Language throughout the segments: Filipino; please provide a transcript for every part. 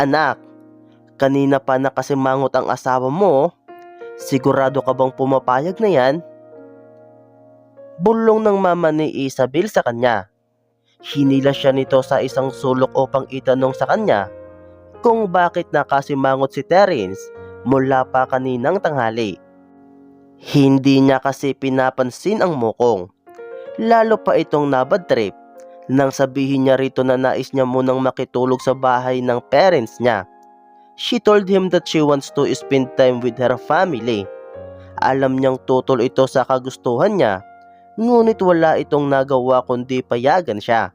Anak, kanina pa nakasimangot ang asawa mo. Sigurado ka bang pumapayag na yan? Bulong ng mama ni Isabel sa kanya. Hinila siya nito sa isang sulok upang itanong sa kanya kung bakit nakasimangot si Terence mula pa kaninang tanghali. Hindi niya kasi pinapansin ang mukong. Lalo pa itong nabad trip nang sabihin niya rito na nais niya munang makitulog sa bahay ng parents niya. She told him that she wants to spend time with her family. Alam niyang tutol ito sa kagustuhan niya, ngunit wala itong nagawa kundi payagan siya.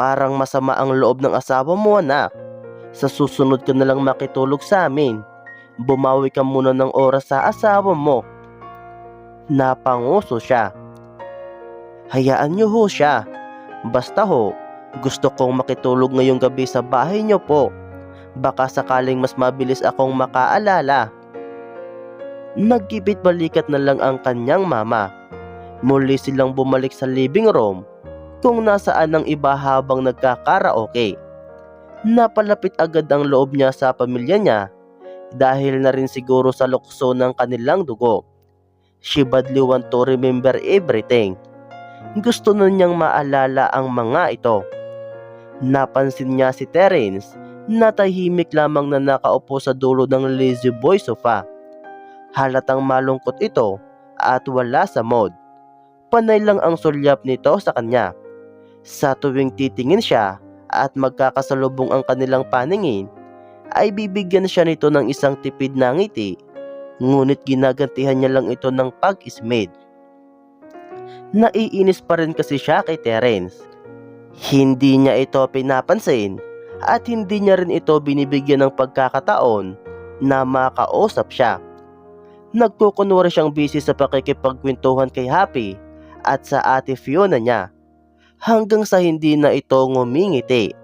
Parang masama ang loob ng asawa mo anak. Sa susunod ka na lang makitulog sa amin. Bumawi ka muna ng oras sa asawa mo. Napanguso siya. Hayaan niyo ho siya. Basta ho, gusto kong makitulog ngayong gabi sa bahay niyo po. Baka sakaling mas mabilis akong makaalala. Nagkibit balikat na lang ang kanyang mama. Muli silang bumalik sa living room kung nasaan ang iba habang nagkakaraoke. Napalapit agad ang loob niya sa pamilya niya dahil na rin siguro sa lukso ng kanilang dugo. She badly want to remember everything. Gusto na niyang maalala ang mga ito. Napansin niya si Terence na tahimik lamang na nakaupo sa dulo ng lazy boy sofa. Halatang malungkot ito at wala sa mood. Panay lang ang sulyap nito sa kanya. Sa tuwing titingin siya at magkakasalubong ang kanilang paningin, ay bibigyan siya nito ng isang tipid na ngiti, ngunit ginagantihan niya lang ito ng pag-ismid. Naiinis pa rin kasi siya kay Terence. Hindi niya ito pinapansin at hindi niya rin ito binibigyan ng pagkakataon na makausap siya. Nagkukunwari siyang busy sa pakikipagkwentuhan kay Happy at sa ate Fiona niya hanggang sa hindi na ito ngumingiti.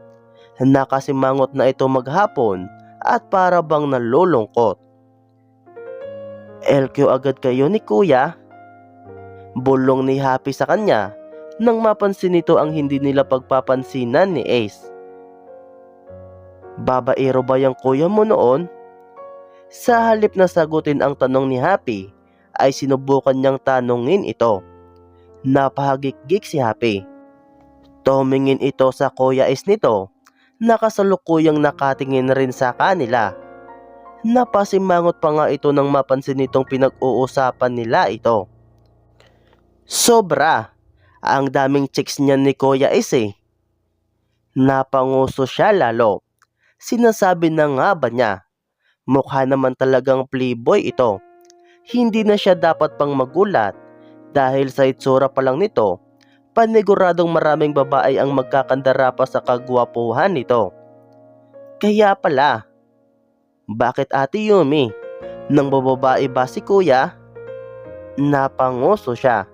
Nakasimangot na ito maghapon at para bang nalulungkot. LQ agad kayo ni kuya? Bulong ni Happy sa kanya nang mapansin nito ang hindi nila pagpapansinan ni Ace. Babaero ba yung kuya mo noon? Sa halip na sagutin ang tanong ni Happy, ay sinubukan niyang tanungin ito. Napahagikgik si Happy. Tumingin ito sa kuya Ace nito, nakasalukuyang nakatingin rin sa kanila. Napasimangot pa nga ito nang mapansin nitong pinag-uusapan nila ito. Sobra, ang daming chicks niyan ni Kuya Ace eh. Napanguso siya lalo. Sinasabi na nga ba niya? Mukha naman talagang playboy ito. Hindi na siya dapat pang magulat dahil sa itsura pa lang nito, paniguradong maraming babae ang magkakandara pa sa kagwapuhan nito. Kaya pala, bakit ate Yumi? Nang bababae ba si kuya? Napanguso siya.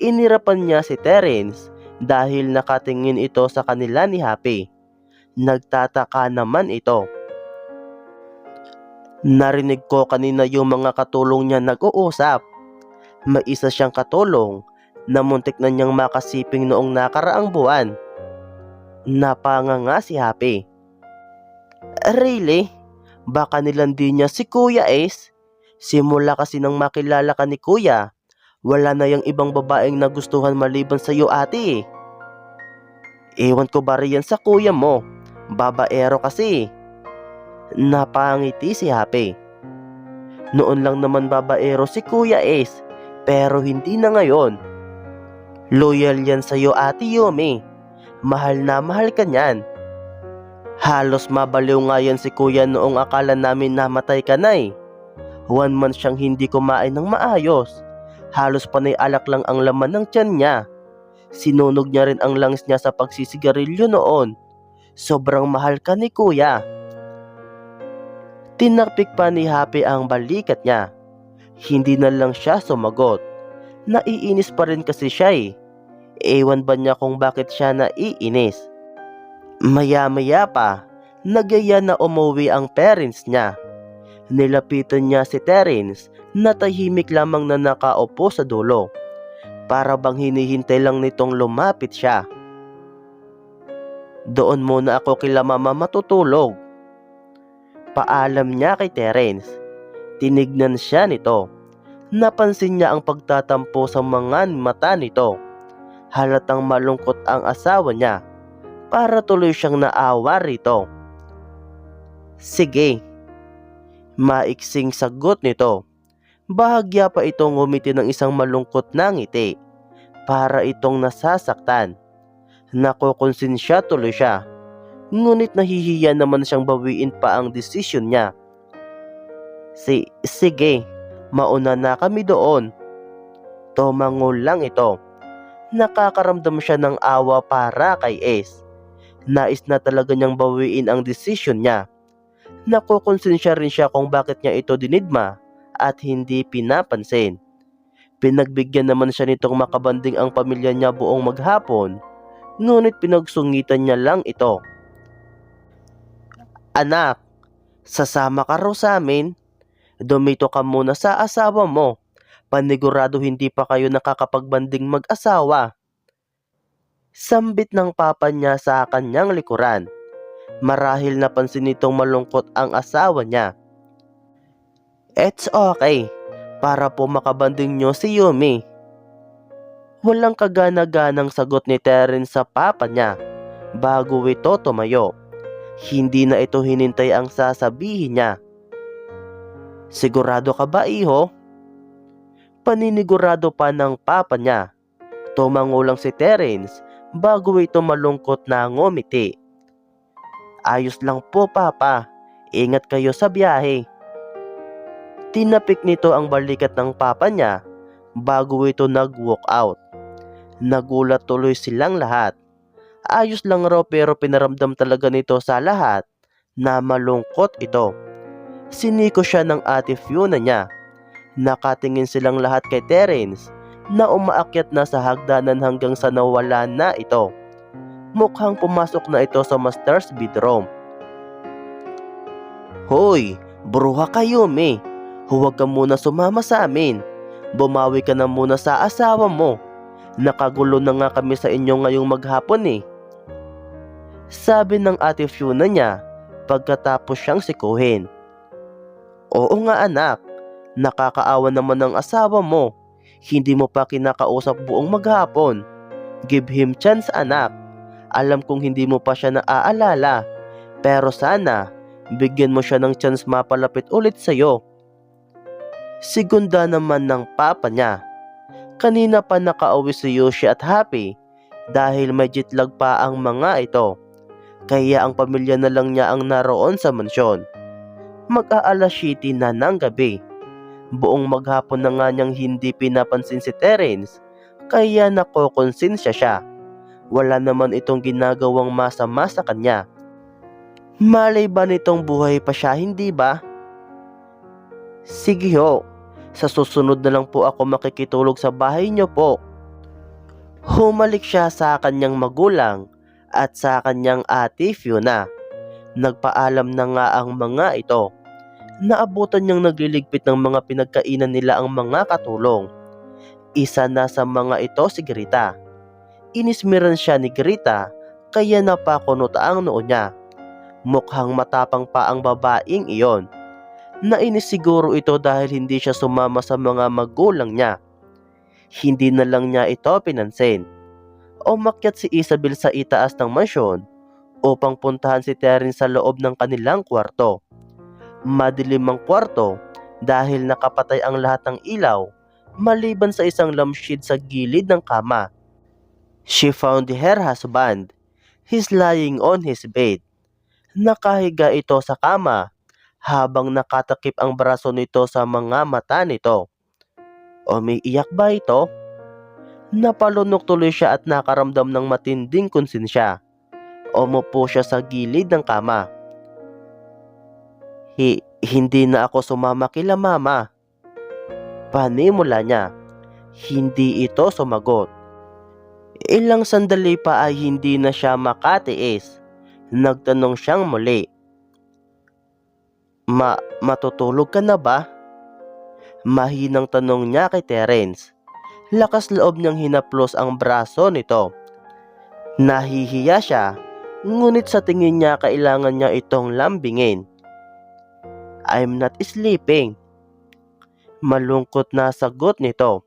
Inirapan niya si Terence dahil nakatingin ito sa kanila ni Happy. Nagtataka naman ito. Narinig ko kanina yung mga katulong niya nag-uusap. May isa siyang katulong na muntik na niyang makasiping noong nakaraang buwan. Napanga nga si Happy. Really? Baka nilandi niya si Kuya Ace? Simula kasi nang makilala ka ni Kuya, wala na yung ibang babaeng nagustuhan maliban sa iyo ate. Ewan ko ba riyan sa kuya mo, babaero kasi. Napangiti si Happy. Noon lang naman babaero si Kuya Ace, pero hindi na ngayon. Loyal yan sa iyo ate Yumi. Mahal na mahal ka niyan. Halos mabaliw nga yan si kuya noong akala namin namatay ka na eh. One month siyang hindi kumain ng maayos. Halos panay alak lang ang laman ng tiyan niya. Sinunog niya rin ang langis niya sa pagsisigarilyo noon. Sobrang mahal ka ni kuya. Tinakpik pa ni Happy ang balikat niya. Hindi na lang siya sumagot. Naiinis pa rin kasi siya eh. Ewan ba niya kung bakit siya naiinis? Maya-maya pa, nagyaya na umuwi ang parents niya. Nilapitan niya si Terence na tahimik lamang na nakaupo sa dulo. Para bang hinihintay lang nitong lumapit siya. Doon muna ako kila mama matutulog. Paalam niya kay Terence. Tinignan siya nito. Napansin niya ang pagtatampo sa mga mata nito. Halatang malungkot ang asawa niya. Para tuloy siyang naawa rito. Sige. Maiksing sagot nito. Bahagya pa itong ngumiti ng isang malungkot na ngiti. Para itong nasasaktan. Nakokonsensya tuloy siya. Ngunit nahihiya naman siyang bawiin pa ang desisyon niya. Si, sige, mauna na kami doon. Tumango lang ito. Nakakaramdam siya ng awa para kay Ace. Nais na talaga niyang bawiin ang desisyon niya. Nakokonsensya rin siya kung bakit niya ito dinidma at hindi pinapansin. Pinagbigyan naman siya nitong makabanding ang pamilya niya buong maghapon, ngunit pinagsungitan niya lang ito. Anak, sasama ka raw sa amin. Dumito ka muna sa asawa mo. Panigurado hindi pa kayo nakakapagbanding mag-asawa. Sambit ng papa niya sa kanyang likuran. Marahil napansin nitong malungkot ang asawa niya. It's okay. Para po makabanding nyo si Yumi. Walang kagana-ganang sagot ni Terence sa papa niya bago ito tumayo. Hindi na ito hinintay ang sasabihin niya. Sigurado ka ba iho? Paninigurado pa ng papa niya. Tumango lang si Terence bago ito malungkot na ngumiti. Ayos lang po papa, ingat kayo sa biyahe. Tinapik nito ang balikat ng papa niya bago ito nag-walk out. Nagulat tuloy silang lahat. Ayos lang raw pero pinaramdam talaga nito sa lahat na malungkot ito. Siniko siya ng ate Fiona niya. Nakatingin silang lahat kay Terence na umaakyat na sa hagdanan hanggang sa nawala na ito. Mukhang pumasok na ito sa master's bedroom. Hoy, bruha kayo me. Huwag ka muna sumama sa amin. Bumawi ka na muna sa asawa mo. Nakagulo na nga kami sa inyo ngayong maghapon eh. Sabi ng ate Fiona niya pagkatapos siyang sikuhin. Oo nga anak, nakakaawa naman ng asawa mo. Hindi mo pa kinakausap buong maghapon. Give him chance anak. Alam kong hindi mo pa siya naaalala. Pero sana, bigyan mo siya ng chance mapalapit ulit sa'yo. Sigunda naman ng papa niya. Kanina pa nakauwi si Yoshi at Happy dahil may jetlag pa ang mga ito. Kaya ang pamilya na lang niya ang naroon sa mansyon. Mag-aalas city na ng gabi. Buong maghapon na nga niyang hindi pinapansin si Terence kaya nakokonsensya siya. Wala naman itong ginagawang masama sa kanya. Malay ba nitong buhay pa siya, hindi ba? Sige ho, sa susunod na lang po ako makikitulog sa bahay niyo po. Humalik siya sa kanyang magulang at sa kanyang ate Fiona. Nagpaalam na nga ang mga ito. Naabutan niyang nagliligpit ng mga pinagkainan nila ang mga katulong. Isa na sa mga ito si Grita. Inismiran siya ni Grita kaya napakunot ang noo niya. Mukhang matapang pa ang babaeng iyon. Nainis siguro ito dahil hindi siya sumama sa mga magulang niya. Hindi na lang niya ito pinansin. Umakyat si Isabel sa itaas ng mansyon upang puntahan si Terence sa loob ng kanilang kwarto. Madilim ang kwarto dahil nakapatay ang lahat ng ilaw maliban sa isang lampshade sa gilid ng kama. She found her husband. He's lying on his bed. Nakahiga ito sa kama habang nakatakip ang braso nito sa mga mata nito. Umiiyak ba ito? Napalunok tuloy siya at nakaramdam ng matinding konsensya. Umupo siya sa gilid ng kama. Hi, hindi na ako sumama kila mama. Panimula niya. Hindi ito sumagot. Ilang sandali pa ay hindi na siya makatiis. Nagtanong siyang muli. Ma, matutulog ka na ba? Mahinang tanong niya kay Terence. Lakas loob niyang hinaplos ang braso nito. Nahihiya siya, Ngunit sa tingin niya kailangan niya itong lambingin. I'm not sleeping. Malungkot na sagot nito.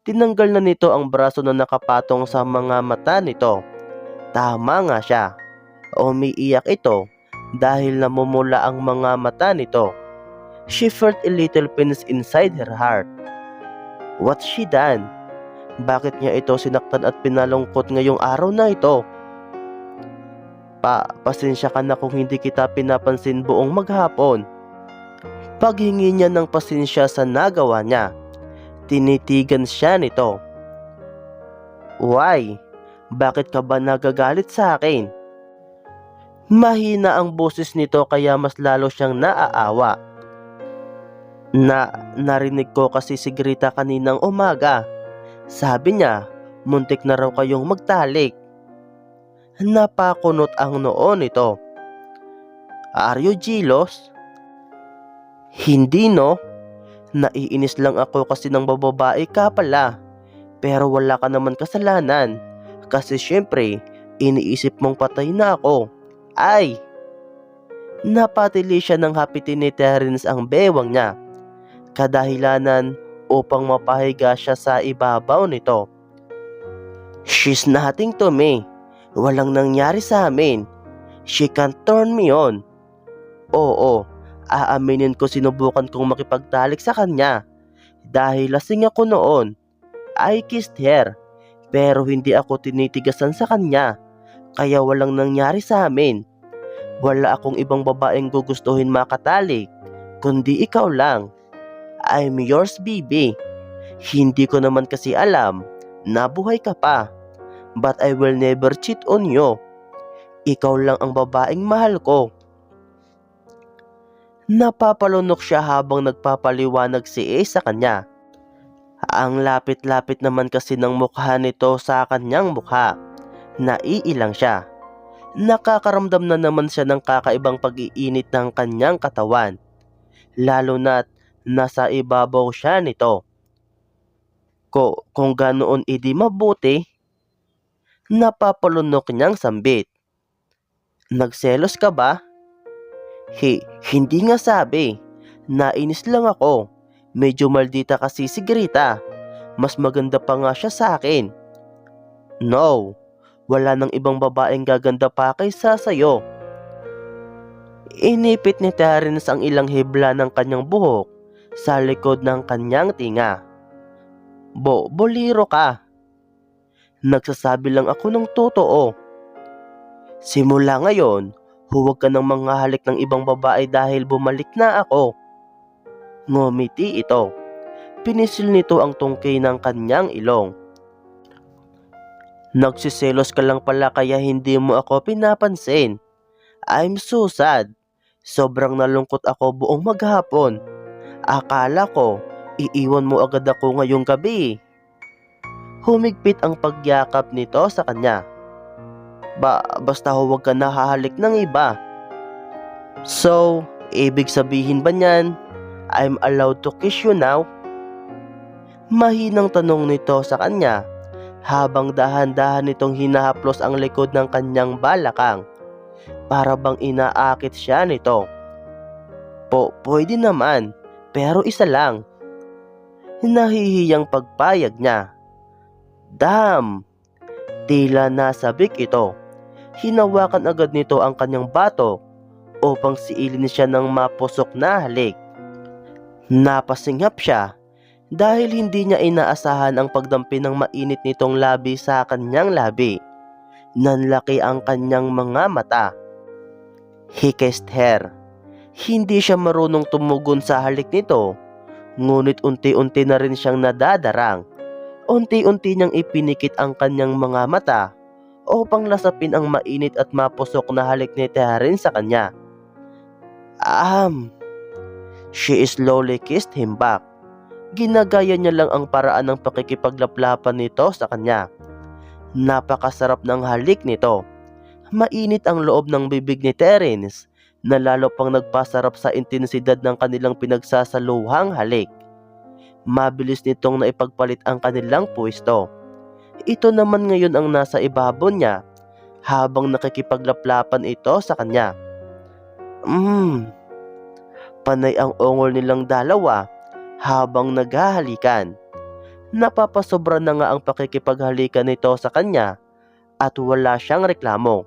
Tinanggal na nito ang braso na nakapatong sa mga mata nito. Tama nga siya. Umiiyak ito dahil namumula ang mga mata nito. She felt a little pains inside her heart. What she done? Bakit niya ito sinaktan at pinalungkot ngayong araw na ito? Pa, pasensya ka na kung hindi kita pinapansin buong maghapon. Paghingi niya ng pasensya sa nagawa niya, tinitigan siya nito. Why? Bakit ka ba nagagalit sa akin? Mahina ang boses nito kaya mas lalo siyang naaawa. Na narinig ko kasi si Grita kaninang umaga. Sabi niya, muntik na raw kayong magtalik. Napakunot ang noon nito. Are you jealous? Hindi no. Naiinis lang ako kasi ng bababae ka pala. Pero wala ka naman kasalanan. Kasi syempre, iniisip mong patay na ako. Ay! Napatili siya ng hapiti ni Terence ang bewang niya. Kadahilanan upang mapahiga siya sa ibabaw nito. She's nothing to me. Walang nangyari sa amin. She can't turn me on. Oo, aaminin ko sinubukan kong makipagtalik sa kanya. Dahil lasing ako noon. I kissed her. Pero hindi ako tinitigasan sa kanya. Kaya walang nangyari sa amin. Wala akong ibang babaeng gugustuhin makatalik. Kundi ikaw lang. I'm yours, baby. Hindi ko naman kasi alam na buhay ka pa. But I will never cheat on you. Ikaw lang ang babaeng mahal ko. Napapalunok siya habang nagpapaliwanag si A sa kanya. Ang lapit-lapit naman kasi ng mukha nito sa kanyang mukha. Naiilang siya. Nakakaramdam na naman siya ng kakaibang pag-iinit ng kanyang katawan. Lalo na't nasa ibabaw siya nito. Ko, kung ganoon idi mabuti, napapalunok niyang sambit. Nagselos ka ba? Hi, hindi nga sabi. Nainis lang ako. Medyo maldita kasi si Grita. Mas maganda pa nga siya sa akin. No, wala nang ibang babaeng gaganda pa kaysa sayo. Inipit ni Terence ang ilang hibla ng kanyang buhok sa likod ng kanyang tinga. Bo, boliro ka. Nagsasabi lang ako ng totoo. Simula ngayon, huwag ka nang manghahalik ng ibang babae dahil bumalik na ako. Ngumiti ito. Pinisil nito ang tungkay ng kanyang ilong. Nagsiselos ka lang pala kaya hindi mo ako pinapansin. I'm so sad. Sobrang nalungkot ako buong maghapon. Akala ko, iiwan mo agad ako ngayong gabi. Humigpit ang pagyakap nito sa kanya. Ba, basta huwag ka nahahalik ng iba. So, ibig sabihin ba niyan, I'm allowed to kiss you now? Mahinang tanong nito sa kanya habang dahan-dahan nitong hinahaplos ang likod ng kanyang balakang para bang inaakit siya nito. Po, pwede naman, pero isa lang. Nahihiyang pagpayag niya. Damn! Tila nasabik ito. Hinawakan agad nito ang kanyang bato upang siilin siya ng mapusok na halik. Napasinghap siya dahil hindi niya inaasahan ang pagdampi ng mainit nitong labi sa kanyang labi. Nanlaki ang kanyang mga mata. He kissed her. Hindi siya marunong tumugon sa halik nito, ngunit unti-unti na rin siyang nadadarang. Unti-unti niyang ipinikit ang kanyang mga mata upang lasapin ang mainit at mapusok na halik ni Teharin sa kanya. Um, she slowly kissed him back ginagaya niya lang ang paraan ng pakikipaglaplapan nito sa kanya. Napakasarap ng halik nito. Mainit ang loob ng bibig ni Terence na lalo pang nagpasarap sa intensidad ng kanilang pinagsasaluhang halik. Mabilis nitong naipagpalit ang kanilang pwesto. Ito naman ngayon ang nasa ibabaw niya habang nakikipaglaplapan ito sa kanya. Hmm, panay ang ongol nilang dalawa habang naghahalikan. Napapasobra na nga ang pakikipaghalikan nito sa kanya at wala siyang reklamo.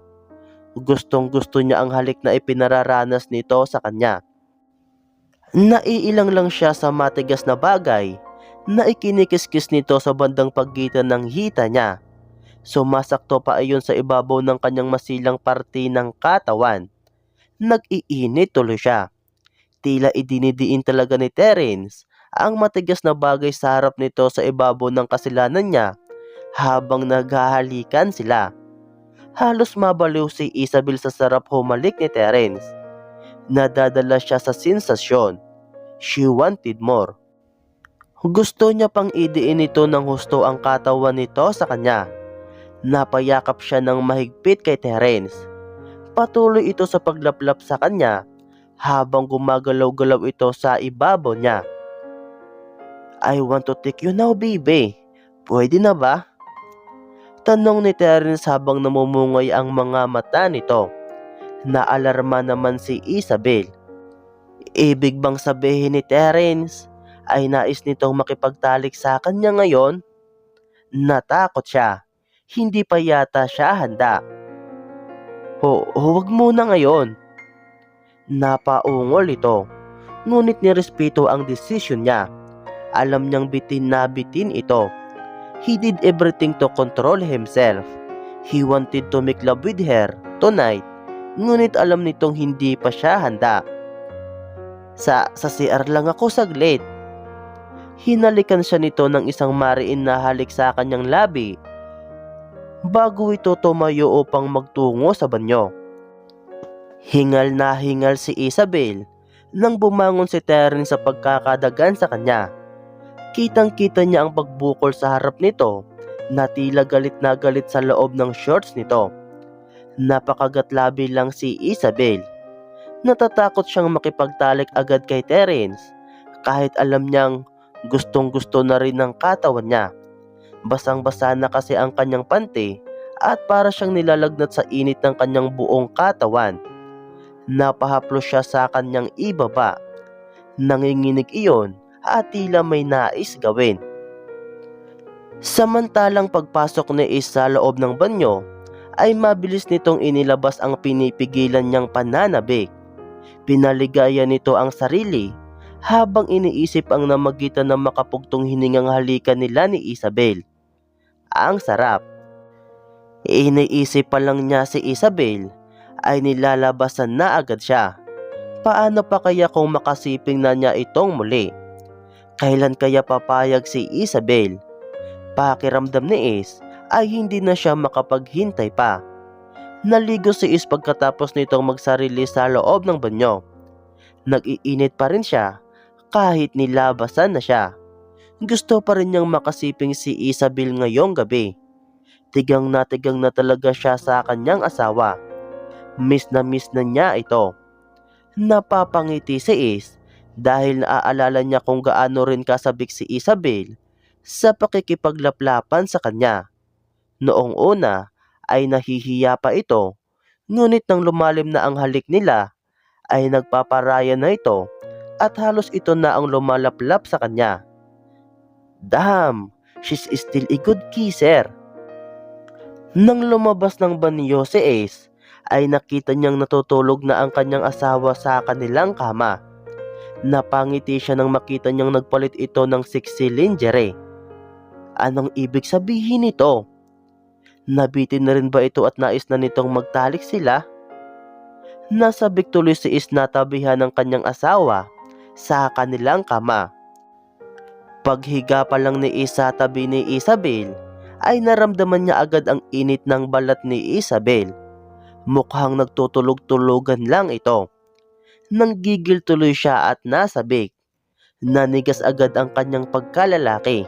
Gustong gusto niya ang halik na ipinararanas nito sa kanya. Naiilang lang siya sa matigas na bagay na ikinikiskis nito sa bandang pagitan ng hita niya. Sumasakto pa ayon sa ibabaw ng kanyang masilang parte ng katawan. Nag-iinit tuloy siya. Tila idinidiin talaga ni Terence ang matigas na bagay sa harap nito sa ibabaw ng kasilanan niya habang naghahalikan sila. Halos mabaliw si Isabel sa sarap humalik ni Terence. Nadadala siya sa sensasyon. She wanted more. Gusto niya pang idiin ito ng husto ang katawan nito sa kanya. Napayakap siya ng mahigpit kay Terence. Patuloy ito sa paglaplap sa kanya habang gumagalaw-galaw ito sa ibabaw niya. I want to take you now, baby. Pwede na ba? Tanong ni Terence habang namumungay ang mga mata nito. Naalarma naman si Isabel. Ibig bang sabihin ni Terence ay nais nitong makipagtalik sa kanya ngayon? Natakot siya. Hindi pa yata siya handa. Ho, huwag muna ngayon. Napaungol ito. Ngunit nirespeto ang desisyon niya. Alam niyang bitin na bitin ito. He did everything to control himself. He wanted to make love with her tonight. Ngunit alam nitong hindi pa siya handa. Sa, sa CR lang ako saglit. Hinalikan siya nito ng isang mariin na halik sa kanyang labi bago ito tumayo upang magtungo sa banyo. Hingal na hingal si Isabel nang bumangon si Terence sa pagkakadagan sa kanya. Kitang-kita niya ang pagbukol sa harap nito na tila galit na galit sa loob ng shorts nito. Napakagatlabi lang si Isabel. Natatakot siyang makipagtalik agad kay Terence kahit alam niyang gustong gusto na rin ng katawan niya. Basang-basa na kasi ang kanyang pante at para siyang nilalagnat sa init ng kanyang buong katawan. Napahaplo siya sa kanyang ibaba. Nanginginig iyon at tila may nais gawin. Samantalang pagpasok ni Is sa loob ng banyo, ay mabilis nitong inilabas ang pinipigilan niyang pananabik. Pinaligaya nito ang sarili habang iniisip ang namagitan ng makapugtong hiningang halikan nila ni Isabel. Ang sarap. Iniisip pa lang niya si Isabel ay nilalabasan na agad siya. Paano pa kaya kung makasiping na niya itong muli? Kailan kaya papayag si Isabel? Pakiramdam ni Is ay hindi na siya makapaghintay pa. Naligo si Is pagkatapos nitong magsarili sa loob ng banyo. Nag-iinit pa rin siya kahit nilabasan na siya. Gusto pa rin niyang makasiping si Isabel ngayong gabi. Tigang na tigang na talaga siya sa kanyang asawa. Miss na miss na niya ito. Napapangiti si Is dahil naaalala niya kung gaano rin kasabik si Isabel sa pakikipaglaplapan sa kanya. Noong una ay nahihiya pa ito, ngunit nang lumalim na ang halik nila ay nagpaparaya na ito at halos ito na ang lumalaplap sa kanya. Damn, she's still a good kisser. Nang lumabas ng banyo si Ace, ay nakita niyang natutulog na ang kanyang asawa sa kanilang kama. Napangiti siya nang makita niyang nagpalit ito ng sexy lingerie. Anong ibig sabihin nito? Nabitin na rin ba ito at nais na nitong magtalik sila? Nasabik tuloy si Is natabihan ng kanyang asawa sa kanilang kama. Paghiga pa lang ni Isa tabi ni Isabel, ay naramdaman niya agad ang init ng balat ni Isabel. Mukhang nagtutulog-tulugan lang ito. Nanggigil tuloy siya at nasabik. Nanigas agad ang kanyang pagkalalaki.